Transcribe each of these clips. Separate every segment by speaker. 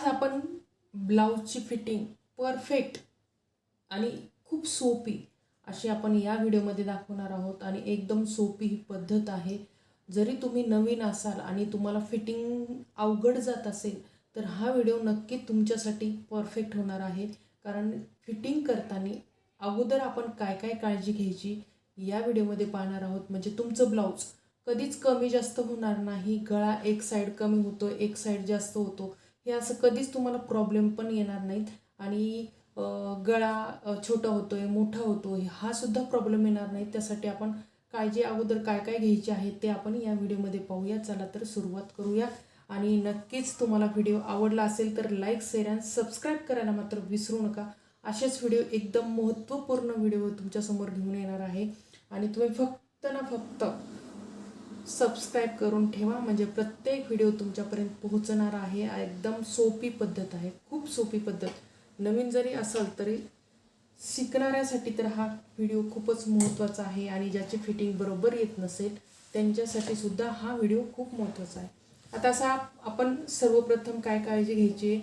Speaker 1: आज आपण ब्लाऊजची fitting perfect आणि खूप सोपी अशी आपण या व्हिडिओमध्ये दाखवणार आहोत आणि एकदम सोपी ही पद्धत आहे. जरी तुम्ही नवीन असाल आणि तुम्हाला फिटिंग अवघड जात असेल तर हा व्हिडिओ नक्की तुमच्यासाठी परफेक्ट होणार आहे. कारण फिटिंग करताना अगोदर आपण काय काय काळजी घ्यायची या व्हिडिओमध्ये पाहणार आहोत. म्हणजे तुमचं ब्लाऊज कधीच कमी जास्त होणार नाही. गळा एक साईड कमी होतो एक साईड जास्त होतो. हे असं कधीच तुम्हाला प्रॉब्लेम पण येणार नाहीत. आणि गळा छोटा होतो आहे मोठा होतो हा सुद्धा प्रॉब्लेम येणार नाही त्यासाठी आपण काळजी अगोदर काय काय घ्यायचे आहे ते आपण या व्हिडिओमध्ये पाहूया. चला तर सुरुवात करूया. आणि नक्कीच तुम्हाला व्हिडिओ आवडला असेल तर लाईक शेअर आणि सबस्क्राईब करायला मात्र विसरू नका. असेच व्हिडिओ एकदम महत्त्वपूर्ण व्हिडिओ तुमच्यासमोर घेऊन येणार आहे. आणि तुम्ही फक्त ना फक्त सबस्क्राईब करून ठेवा. म्हणजे प्रत्येक व्हिडिओ तुमच्यापर्यंत पोहोचणार आहे. एकदम सोपी पद्धत आहे. खूप सोपी पद्धत. नवीन जरी असाल तरी शिकणाऱ्यासाठी तर हा व्हिडिओ खूपच महत्त्वाचा आहे. आणि ज्याची फिटिंग बरोबर येत नसेल त्यांच्यासाठी सुद्धा हा व्हिडिओ खूप महत्त्वाचा आहे. आता असा आपण सर्वप्रथम काय काळजी घ्यायची?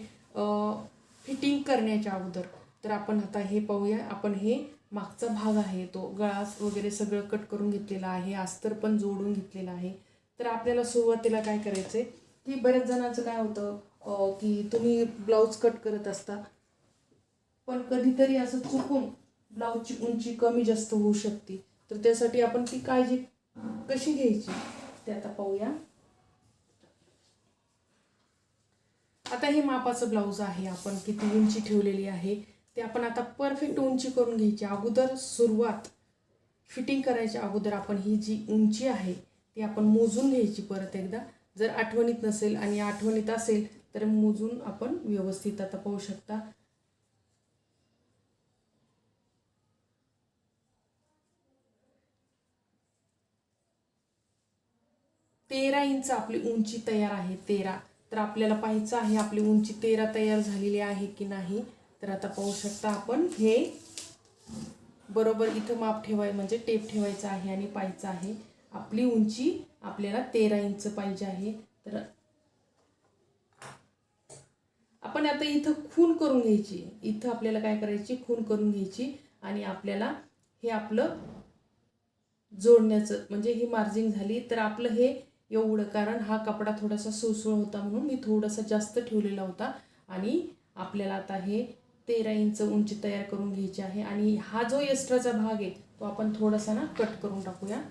Speaker 1: फिटिंग करण्याच्या अगोदर. तर आपण आता हे पाहूया. आपण हे मागचा भाग आहे तो गळास वगैरे सगळं कट करून घेतलेला आहे अस्तर पण जोडून घेतलेला आहे. तर आपल्याला सुरुवातीला काय करायचं आहे की बऱ्याच जणांचं काय होतं की तुम्ही ब्लाऊज कट करत असता पण कधीतरी असं चुकून ब्लाऊजची उंची कमी जास्त होऊ शकते. तर त्यासाठी आपण ती काळजी कशी घ्यायची ते आता पाहूया. आता हे मापाचं ब्लाऊज आहे आपण किती उंची ठेवलेली आहे ते आपण आता परफेक्ट उंची करून घ्यायची. अगोदर सुरुवात फिटिंग करायच्या अगोदर आपण ही जी उंची आहे ती आपण मोजून घ्यायची परत एकदा. जर आठवणीत नसेल आणि आठवणीत असेल तर मोजून आपण व्यवस्थित आता पाहू शकता. तेरा इंच आपली उंची तयार आहे तेरा. तर आपल्याला पाहायचं आहे आपली उंची तेरा तयार झालेली आहे की नाही. तर आता पाहू शकता आपण हे बरोबर इथं माप ठेवाय म्हणजे टेप ठेवायचं आहे आणि पाहायचं आहे. आपली उंची आपल्याला तेरा इंच पाहिजे आहे. तर आपण आता इथं खून करून घ्यायची. इथं आपल्याला काय करायची? खून करून घ्यायची आणि आपल्याला हे आपलं जोडण्याचं म्हणजे ही मार्जिंग झाली. तर आपलं हे एवढं कारण हा कपडा थोडासा सुळसुळ होता म्हणून मी थोडासा जास्त ठेवलेला होता. आणि आपल्याला आता हे तेरा इंच उंची तयार करून घ्यायची आहे. आणि हा जो एक्स्ट्राचा भाग आहे तो आपण थोडासा ना कट करून टाकूया.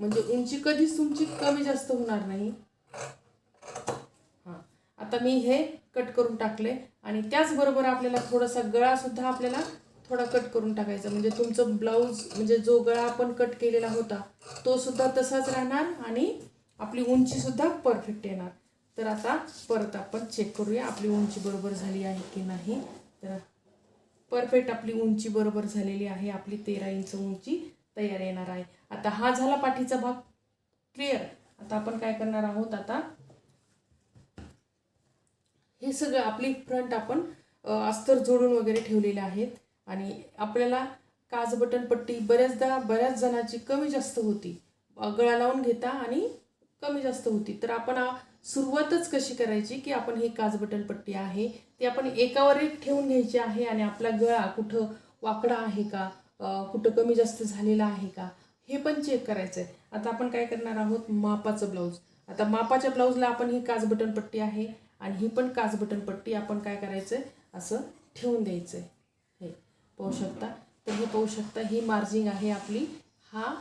Speaker 1: म्हणजे उंची कधीच तुमची कमी जास्त होणार नाही. हां. आता मी हे कट करून टाकले आणि त्याचबरोबर आपल्याला थोडासा गळासुद्धा आपल्याला थोडा कट करून टाकायचा. म्हणजे तुमचं ब्लाऊज म्हणजे जो गळा आपण कट केलेला होता तो सुद्धा तसाच राहणार आणि आपली उंचीसुद्धा परफेक्ट येणार. तर आता परत आपण चेक करूया आपली उंची बरोबर झाली आहे की नाही. तर परफेक्ट आपली उंची बरोबर झालेली आहे. आपली तेरा इंच उंची तयार येणार आहे. आता हा झाला पाठीचा भाग. क्लिअर आता आपण काय करणार आहोत? आता हे सगळं आपली फ्रंट आपण अस्तर जोडून वगैरे ठेवलेले आहेत. आणि आपल्याला काज बटन पट्टी बऱ्याचदा बऱ्याच जणांची कमी जास्त होती. गळा लावून घेता आणि कमी जास्त होती. तर आपण सुरुवातच कशी करायची की आपण ही काज बटनपट्टी आहे ती आपण एकावर एक ठेवून घ्यायची आहे आणि आपला गळा कुठं वाकडा आहे का कुठं कमी जास्त झालेला आहे का हे पण चेक करायचं आहे आता आपण काय करणार आहोत? मापाचं ब्लाऊज आता मापाच्या ब्लाऊजला आपण ही काज बटन पट्टी आहे आणि ही पण काज बटनपट्टी आपण काय करायचं आहे असं ठेवून द्यायचं आहे हे पाहू शकता. तर हे पाहू शकता ही मार्जिंग आहे आपली. हा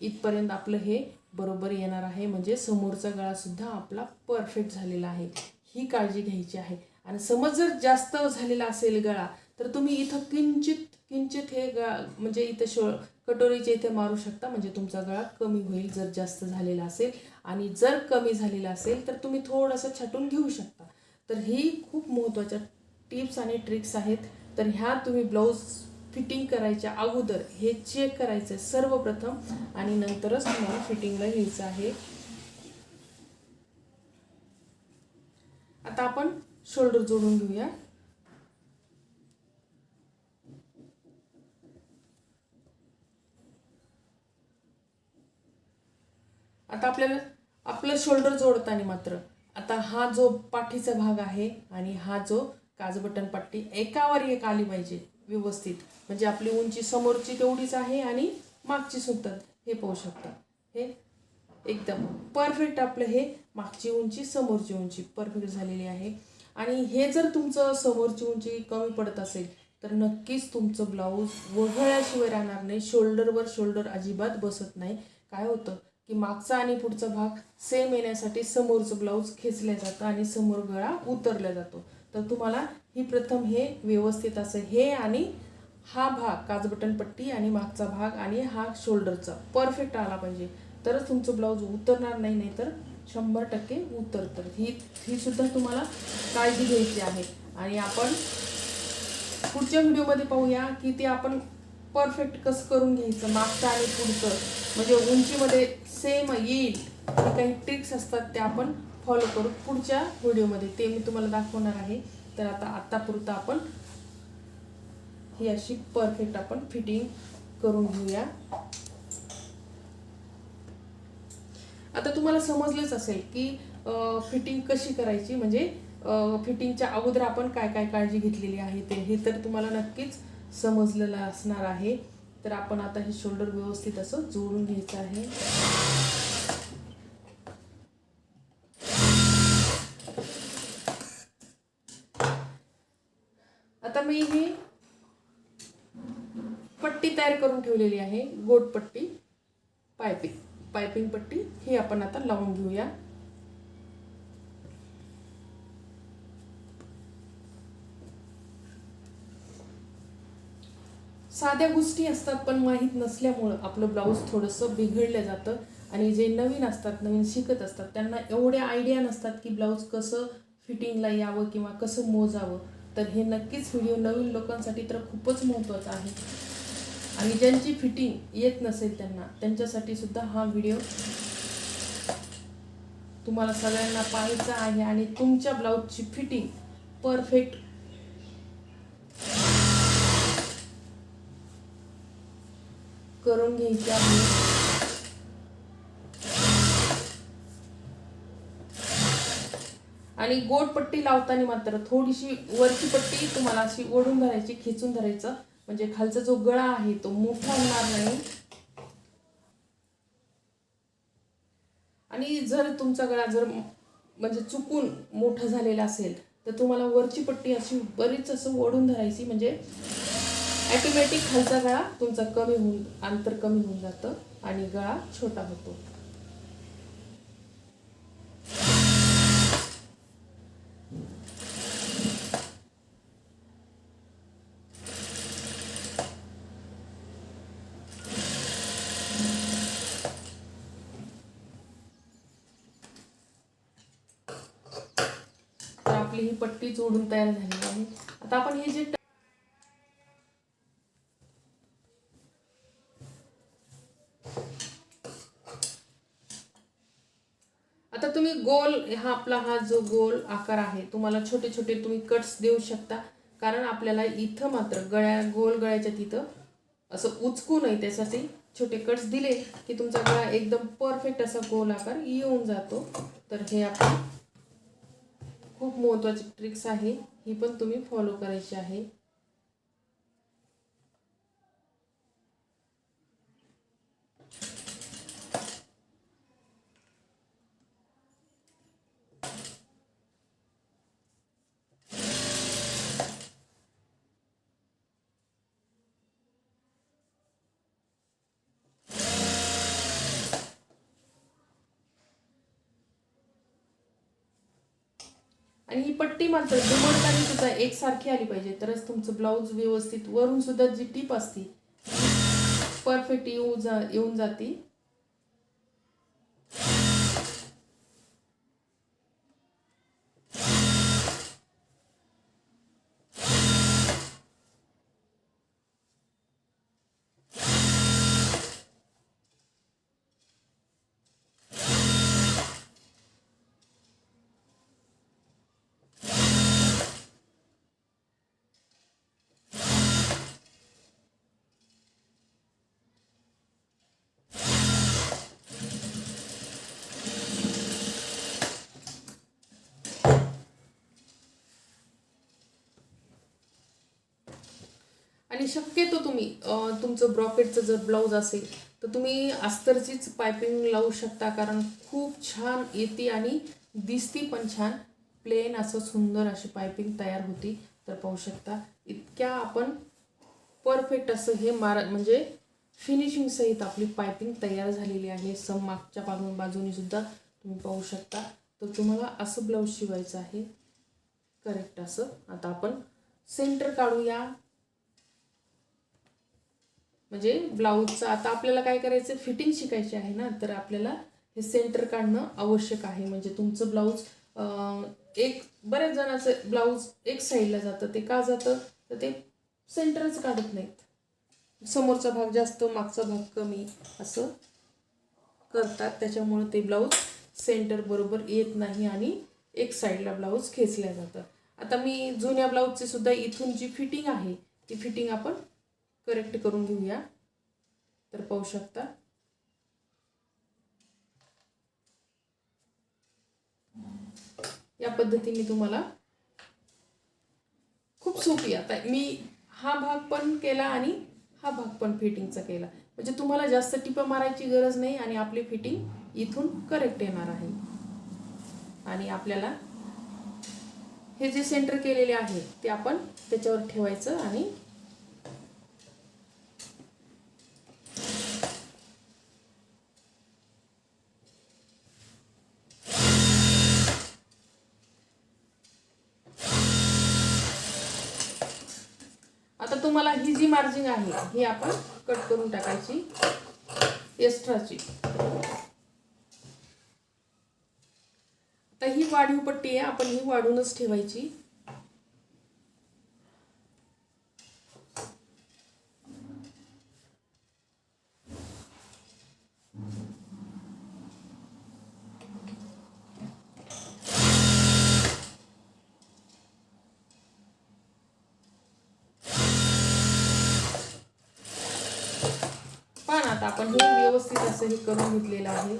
Speaker 1: इथपर्यंत आपलं हे बरोबर येणार आहे. म्हणजे समोरचा गळासुद्धा आपला परफेक्ट झालेला आहे. ही काळजी घ्यायची आहे. आणि समज जर जास्त झालेला असेल गळा तर तुम्ही इथं किंचित किंचित हे गळा म्हणजे इथं शो कटोरीच्या इथे मारू शकता. म्हणजे तुमचा गळा कमी होईल जर जास्त झालेला असेल. आणि जर कमी झालेला असेल तर तुम्ही थोडंसं छाटून घेऊ शकता. तर ही खूप महत्त्वाच्या टिप्स आणि ट्रिक्स आहेत. तर ह्या तुम्ही ब्लाऊज फिटिंग करायच्या अगोदर हे चेक करायचं आहे सर्वप्रथम आणि नंतरच तुम्हाला फिटिंगला घ्यायचं आहे. आता आपण शोल्डर जोडून घेऊया. आता आपल्याला आपलं शोल्डर जोडताना मात्र आता हा जो पाठीचा भाग आहे आणि हा जो काजबटन पट्टी एकावर एक आली पाहिजे. व्यवस्थित. म्हणजे आपली उंची समोरची तेवढीच आहे आणि मागची सुद्धा हे पाहू शकता. हे एकदम परफेक्ट आपलं हे मागची उंची समोरची उंची परफेक्ट झालेली आहे. आणि हे जर तुमचं समोरची उंची कमी पडत असेल तर नक्कीच तुमचं ब्लाऊज वगळल्याशिवाय राहणार नाही. शोल्डरवर शोल्डर अजिबात बसत नाही. काय होतं की मागचा आणि पुढचा भाग सेम येण्यासाठी समोरचं ब्लाऊज खेचल्या जातं आणि समोर गळा उतरला जातो. तर तुम्हाला ही प्रथम हे व्यवस्थित असं हे आणि हा भाग काजबटन पट्टी आणि मागचा भाग आणि हा शोल्डरचा. परफेक्ट आला पाहिजे. तरच तुमचं ब्लाऊज उतरणार नाही नाही तर शंभर टक्के उतरतं. ही ही सुद्धा तुम्हाला काळजी घ्यायची आहे. आणि आपण पुढच्या व्हिडिओमध्ये पाहूया की ते आपण परफेक्ट कसं करून घ्यायचं मागचं आणि पुढचं. म्हणजे उंचीमध्ये सेम येईल. काही ट्रिक्स असतात त्या आपण फॉलो करू पुढच्या व्हिडिओमध्ये. ते मी तुम्हाला दाखवणार आहे. तर आता आत्तापुरतं आपण ही अशी परफेक्ट आपण फिटिंग करून घेऊया. आता तुम्हाला समजलंच असेल की फिटिंग कशी करायची? म्हणजे फिटिंगच्या अगोदर आपण काय काय काळजी घेतलेली आहे ते हे तर तुम्हाला नक्कीच समजलेलं असणार आहे. तर आपण आता हे शोल्डर व्यवस्थित असं जोडून घ्यायचं आहे आता मी ही पट्टी तयार करून ठेवलेली आहे गोट पट्टी पायपिंग. पायपिंग पट्टी ही आपण आता लावून घेऊया. साध्या गोष्टी असतात पण माहीत नसल्यामुळं आपलं ब्लाऊज थोडंसं बिघडलं जातं आणि जे नवीन असतात नवीन शिकत असतात त्यांना एवढ्या आयडिया नसतात की ब्लाऊज कसं फिटिंगला यावं किंवा कसं मोजावं. तर हे नक्कीच व्हिडिओ नवीन लोकांसाठी तर खूपच महत्त्वाचं आहे. आणि ज्यांची फिटिंग येत नसेल त्यांना त्यांच्यासाठी सुद्धा हा व्हिडिओ तुम्हाला सगळ्यांना पाहायचा आहे आणि तुमच्या ब्लाऊजची फिटिंग परफेक्ट. करून घ्यायची आहे. आणि गोड पट्टी लावताना मात्र थोडीशी वरची पट्टी तुम्हाला अशी ओढून धरायची खेचून धरायचं. म्हणजे खालचा जो गळा आहे तो मोठा होणार नाही. आणि जर तुमचा गळा जर म्हणजे चुकून मोठा झालेला असेल तर तुम्हाला वरची पट्टी अशी बरीच असं ओढून धरायची म्हणजे ॲटोमॅटिक खालचा गळा तुमचा कमी होऊन अंतर कमी होऊन जातं आणि गळा छोटा होतो तर आपली ही पट्टी जोडून तयार झालेली आहे. आता आपण हे जे आता तुम्ही गोल हा आपला हा जो गोल आकार आहे तुम्हाला छोटे छोटे तुम्ही कट्स देऊ शकता. कारण आपल्याला इथं मात्र गळ्या गोल गळ्याच्या तिथं असं उचकू नये. त्यासाठी छोटे कट्स दिले की तुमचा गळा एकदम परफेक्ट असा गोल आकार येऊन जातो. तर हे आपण खूप महत्त्वाची ट्रिक्स आहे. ही पण तुम्ही फॉलो करायची आहे. आणि ही पट्टी मात्र दुमडताना सुद्धा एकसारखी आली पाहिजे. तरच तुमचं ब्लाऊज व्यवस्थित वरून सुद्धा जी टीप असती परफेक्ट येऊ जा येऊन जाते. आणि शक्यतो तुम्ही तुमचं ब्रॉकेटचं जर ब्लाऊज असेल तर तुम्ही अस्तरचीच पायपिंग लावू शकता कारण खूप छान येते आणि दिसती पण छान. प्लेन असं सुंदर अशी पायपिंग तयार होती तर पाहू शकता. इतक्या आपण परफेक्ट असं हे मार म्हणजे फिनिशिंग सहित आपली पायपिंग तयार झालेली आहे. सम मागच्या बाजू बाजूनीसुद्धा तुम्ही पाहू शकता. तर तुम्हाला असं ब्लाऊज शिवायचं आहे. करेक्ट असं. आता आपण सेंटर काढूया. म्हणजे ब्लाऊजचं आता आपल्याला काय करायचं फिटिंग शिकायची आहे ना तर आपल्याला हे सेंटर काढणं आवश्यक आहे. म्हणजे तुमचं ब्लाऊज एक बऱ्याच जणांचं ब्लाऊज एक साईडला जातं ते का जातं? तर ते सेंटरच काढत नाहीत. समोरचा भाग जास्त मागचा भाग कमी असं करतात. त्याच्यामुळे ते ब्लाऊज सेंटर बरोबर येत नाही आणि एक साईडला ब्लाऊज खेचल्या जातं. आता मी जुन्या ब्लाऊजची सुद्धा इथून जी फिटिंग आहे ती फिटिंग आपण करेक्ट करून घेऊया. तर पाहू शकता. या पद्धतीने तुम्हाला खूप सोपी आता मी हा भाग पण केला आणि हा भाग पण फिटिंगचा केला. म्हणजे तुम्हाला जास्त टिपा मारायची गरज नाही आणि आपली फिटिंग इथून करेक्ट येणार आहे. आणि आपल्याला हे जे सेंटर केलेले आहे ते आपण त्याच्यावर ठेवायचं आणि आता तुम्हाला ही जी मार्जिन आहे ही आपण कट करून टाकायची एक्स्ट्राची आता ही वाढीव पट्टी आहे आपण ही वाढूनच ठेवायची पण आता आपण हे असंही करून घेतलेलं आहे.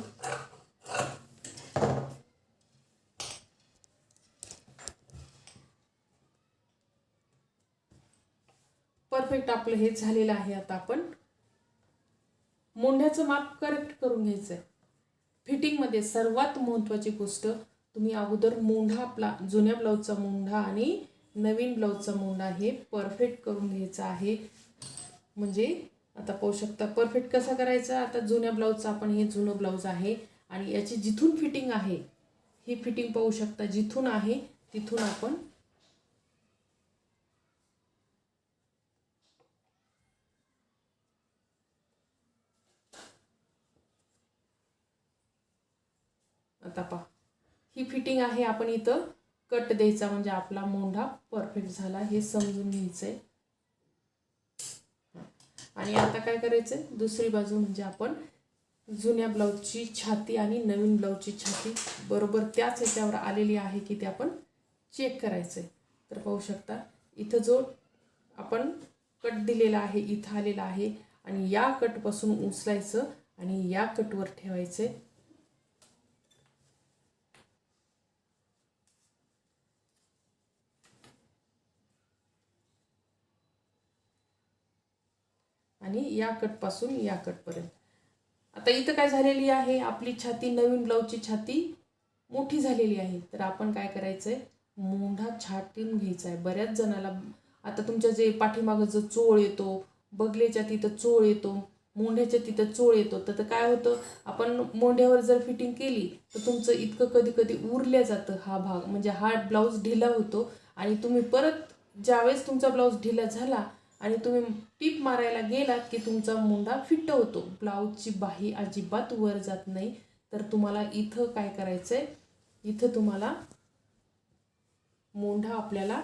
Speaker 1: परफेक्ट आपलं हे झालेलं आहे आता आपण. मोंढ्याचं माप करेक्ट करून घ्यायचं आहे फिटिंगमध्ये सर्वात महत्त्वाची गोष्ट तुम्ही अगोदर मोंढा आपला जुन्या ब्लाऊजचा मोंढा आणि नवीन ब्लाऊजचा मोंढा हे परफेक्ट करून घ्यायचा आहे. म्हणजे आता पाहू शकता परफेक्ट कसा करायचा? आता जुन्या ब्लाऊजचा आपण हे जुनं ब्लाऊज आहे आणि याची जिथून फिटिंग आहे ही फिटिंग पाहू शकता. जिथून आहे तिथून आपण आता पहा. ही फिटिंग आहे आपण इथं कट द्यायचा म्हणजे आपला मोंढा परफेक्ट झाला. हे समजून घ्यायचं आहे आणि आता काय करायचंय? दुसरी बाजू म्हणजे आपण जुन्या ब्लाऊजची छाती आणि नवीन ब्लाऊजची छाती बरोबर त्याच याच्यावर आलेली आहे की ते आपण चेक करायचंय. तर पाहू शकता इथं जो आपण कट दिलेला आहे इथं आलेला आहे आणि या कटपासून उचलायचं आणि या कटवर ठेवायचं आणि या कटपासून या कटपर्यंत आता इथं काय झालेली आहे? आपली छाती नवीन ब्लाऊजची छाती मोठी झालेली आहे. तर आपण काय करायचं आहे मोंढा छाटून घ्यायचा आहे बऱ्याच जणाला आता तुमच्या जे पाठीमागं जो चोळ येतो बगलेच्या तिथं चोळ येतो मोंढ्याच्या तिथं चोळ येतो तर काय होतं? आपण मोंढ्यावर जर फिटिंग केली तर तुमचं इतकं कधी कधी उरल्या जातं हा भाग. म्हणजे हा ब्लाऊज ढिला होतो आणि तुम्ही परत ज्यावेळेस तुमचा ब्लाऊज ढिला झाला आणि तुम्ही टीप मारायला गेलात की तुमचा मुंडा फिट्ट होतो. ब्लाऊजची बाही अजिबात वर जात नाही. तर तुम्हाला इथं काय करायचं आहे इथं तुम्हाला मोंढा आपल्याला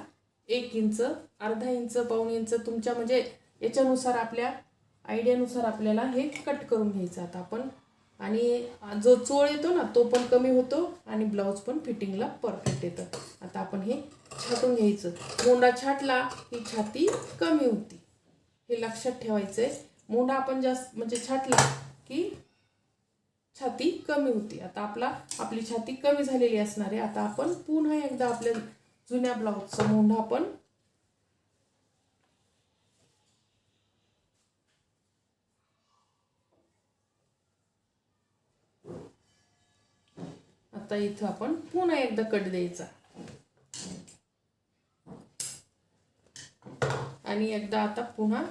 Speaker 1: एक इंच अर्धा इंच पाऊण इंच तुमच्या म्हणजे याच्यानुसार आपल्या आयडियानुसार आपल्याला हे कट करून घ्यायचं. आता आपण आणि जो चोळ येतो ना तो पण कमी होतो आणि ब्लाऊज पण फिटिंगला परफेक्ट येतं. आता आपण हे छाटून घ्यायचं. मोंडा छाटला की छाती कमी होती. हे लक्षात ठेवायचं आहे मोंडा आपण जास्त म्हणजे छाटला की छाती कमी होती. आता आपला आपली छाती कमी झालेली असणार आहे. आता आपण पुन्हा एकदा आपल्या जुन्या ब्लाऊजचा मोंढा आपण आता इथं आपण पुन्हा एकदा कट द्यायचा. आणि एकदा आता पुन्हा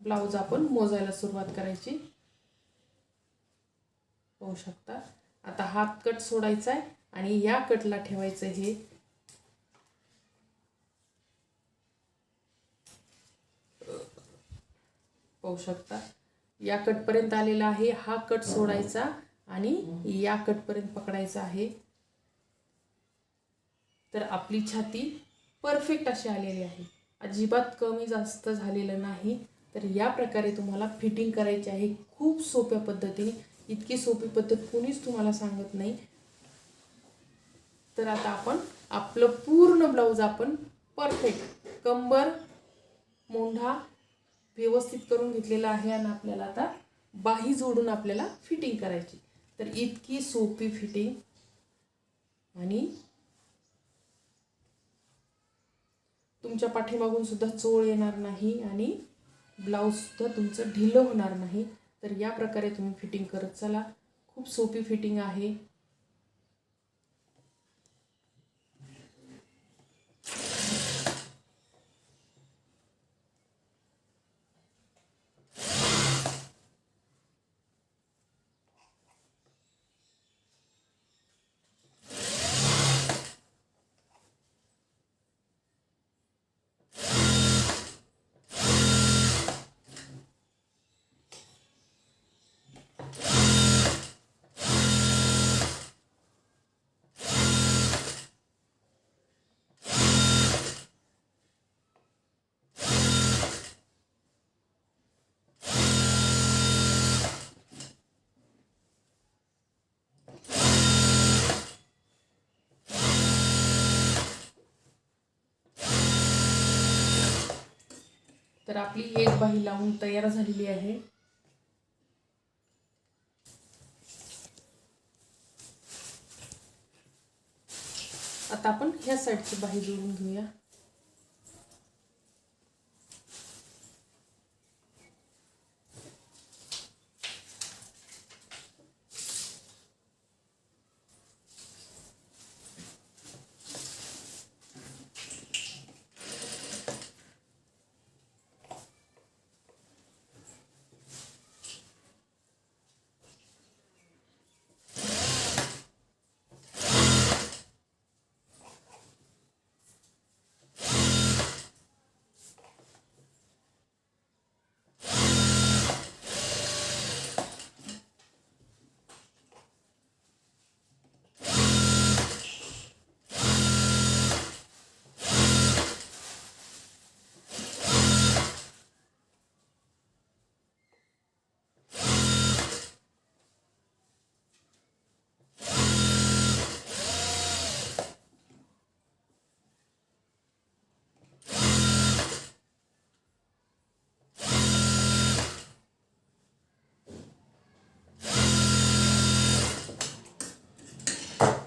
Speaker 1: ब्लाऊज आपण मोजायला सुरुवात करायची. पाहू शकता. आता हात कट सोडायचा आहे आणि या कटला ठेवायचं हे. पाहू शकता. या कटपर्यंत आलेला आहे हा कट सोडायचा आणि या कटपर्यंत पकडायचा आहे. तर आपली छाती परफेक्ट अशी आलेली आहे. अजिबात कमी जास्त झालेलं नाही. तर या प्रकारे तुम्हाला फिटिंग करायची आहे. खूप सोप्या पद्धतीने. इतकी सोपी पद्धत कुणीच तुम्हाला सांगत नाही. तर आता आपण आपलं पूर्ण ब्लाऊज आपण परफेक्ट कंबर मोंढा व्यवस्थित करून घेतलेला आहे आणि आपल्याला आता बाही जोडून आपल्याला फिटिंग करायची. तर इतकी सोपी फिटिंग आणि तुमच्या पाठीमागून सुद्धा चोळ येणार नाही आणि ब्लाऊजसुद्धा तुमचं ढिलं होणार नाही. तर या प्रकारे तुम्ही फिटिंग करत चला. खूप सोपी फिटिंग आहे. तर आपली एक बाही लावून तयार झालेली आहे. आता आपण ह्या साईडची बाही जोडून घेऊया.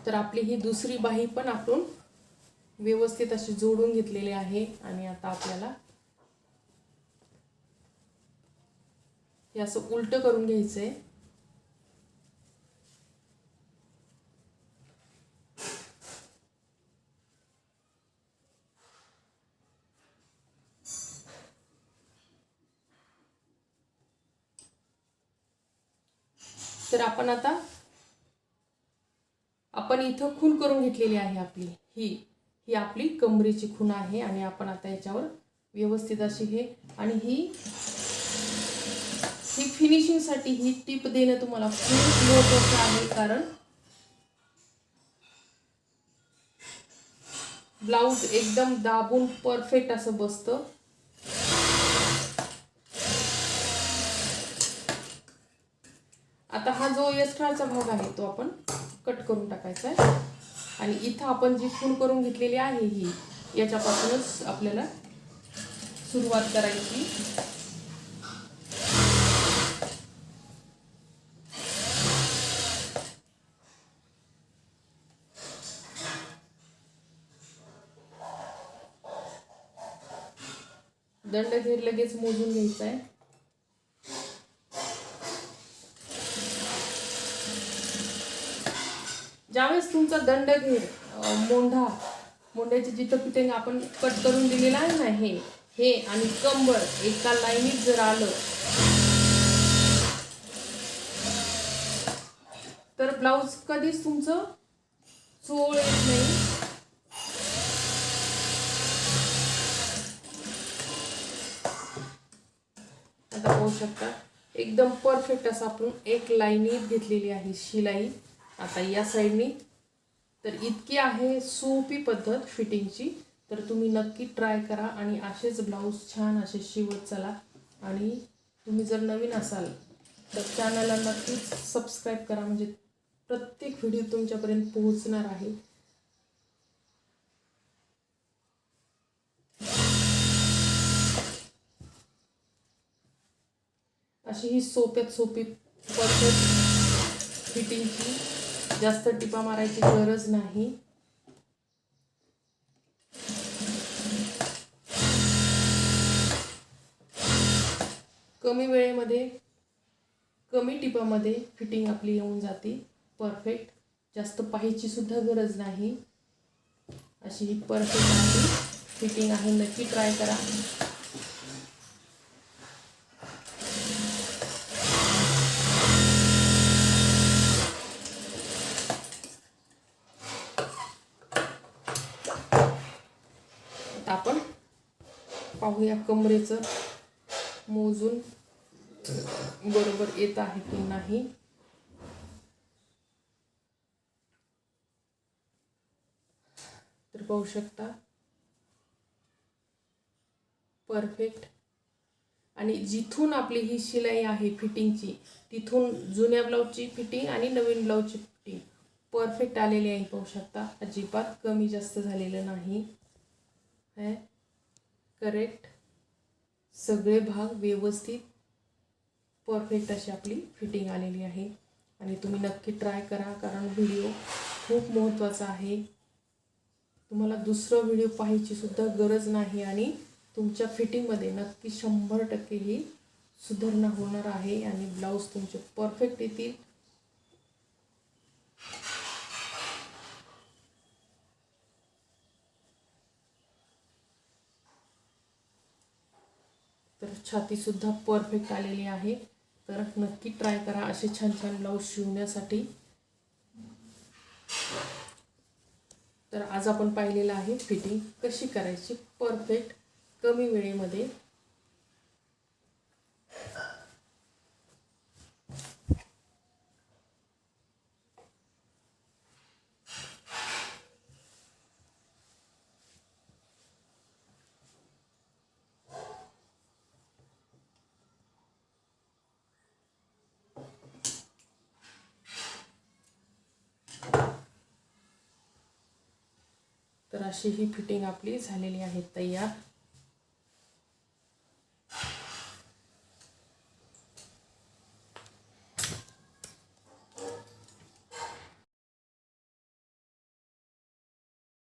Speaker 1: तर आपली ही दुसरी बाही पण आपण व्यवस्थित अशी जोडून घेतलेली आहे. आणि आता आपल्याला हे असं उलट करून घ्यायचंय. तर आपण आता आपण इथं खून करून घेतलेली आहे आपली. ही ही आपली कमरेची खून आहे आणि आपण आता याच्यावर व्यवस्थित अशी हे आणि ही ही फिनिशिंगसाठी ही टीप देणं तुम्हाला खूप महत्वाचं आहे कारण ब्लाऊज एकदम दाबून परफेक्ट असं बसतं. आता हा जो एक्स्ट्राचा भाग आहे तो आपण कट करून टाकायचा आहे. आणि इथं आपण जी फूल करून घेतलेली आहे ही याच्यापासूनच आपल्याला सुरुवात करायची. दंड घेर लगेच मोजून घ्यायचा आहे. ज्यावेळेस तुमचा दंडघेर अं, मोंढा मोंढ्याची जिथं कुठे आपण कट करून दिलेला आहे ना हे हे आणि कंबर एका लाईनीत जर आलं. तर ब्लाऊज कधीच तुमचं चोळ येत नाही. आता पाहू शकता एकदम परफेक्ट असं आपण एक लाईनीत घेतलेली आहे शिलाई. आता या साईडनी. तर इतकी आहे सोपी पद्धत फिटिंगची. तर तुम्ही नक्की ट्राय करा आणि असेच ब्लाऊज छान असे शिवत चला. आणि तुम्ही जर नवीन असाल तर चॅनलला नक्कीच सबस्क्राईब करा. म्हणजे प्रत्येक व्हिडिओ तुमच्यापर्यंत पोहोचणार आहे. अशी ही सोप्यात सोपी पद्धत फिटिंगची. जास्त टिपा मारायची गरज नाही. कमी वेळेमध्ये कमी टिपामध्ये फिटिंग आपली येऊन जाते. परफेक्ट. जास्त पाहायची सुद्धा गरज नाही. अशी ही परफेक्ट आहे फिटिंग आहे. नक्की ट्राय करा आता आपण पाहूया कमरेचं मोजून. बरोबर येत आहे की नाही? तर पाहू शकता. परफेक्ट आणि जिथून आपली ही शिलाई आहे फिटिंगची तिथून जुन्या ब्लाऊजची फिटिंग आणि नवीन ब्लाऊजची फिटिंग. परफेक्ट आलेली आहे पाहू शकता. अजिबात कमी जास्त झालेलं नाही. है? करेक्ट सगळे भाग व्यवस्थित परफेक्ट अशी आपली फिटिंग आलेली आहे. आणि तुम्ही नक्की ट्राय करा कारण व्हिडिओ खूप महत्त्वाचा आहे. तुम्हाला दुसरा व्हिडिओ पाहायची सुद्धा गरज नाही आणि तुमच्या फिटिंगमध्ये नक्की शंभर टक्के ही सुधारणा होणार आहे आणि ब्लाऊज तुमचे परफेक्ट येतील तर छातीसुद्धा परफेक्ट आलेली आहे. तर नक्की ट्राय करा असे छान छान ब्लाऊज शिवण्यासाठी. तर आज आपण पाहिलेलं आहे फिटिंग कशी करायची? परफेक्ट कमी वेळेमध्ये तर अशी ही फिटिंग आपली झालेली आहे तयार.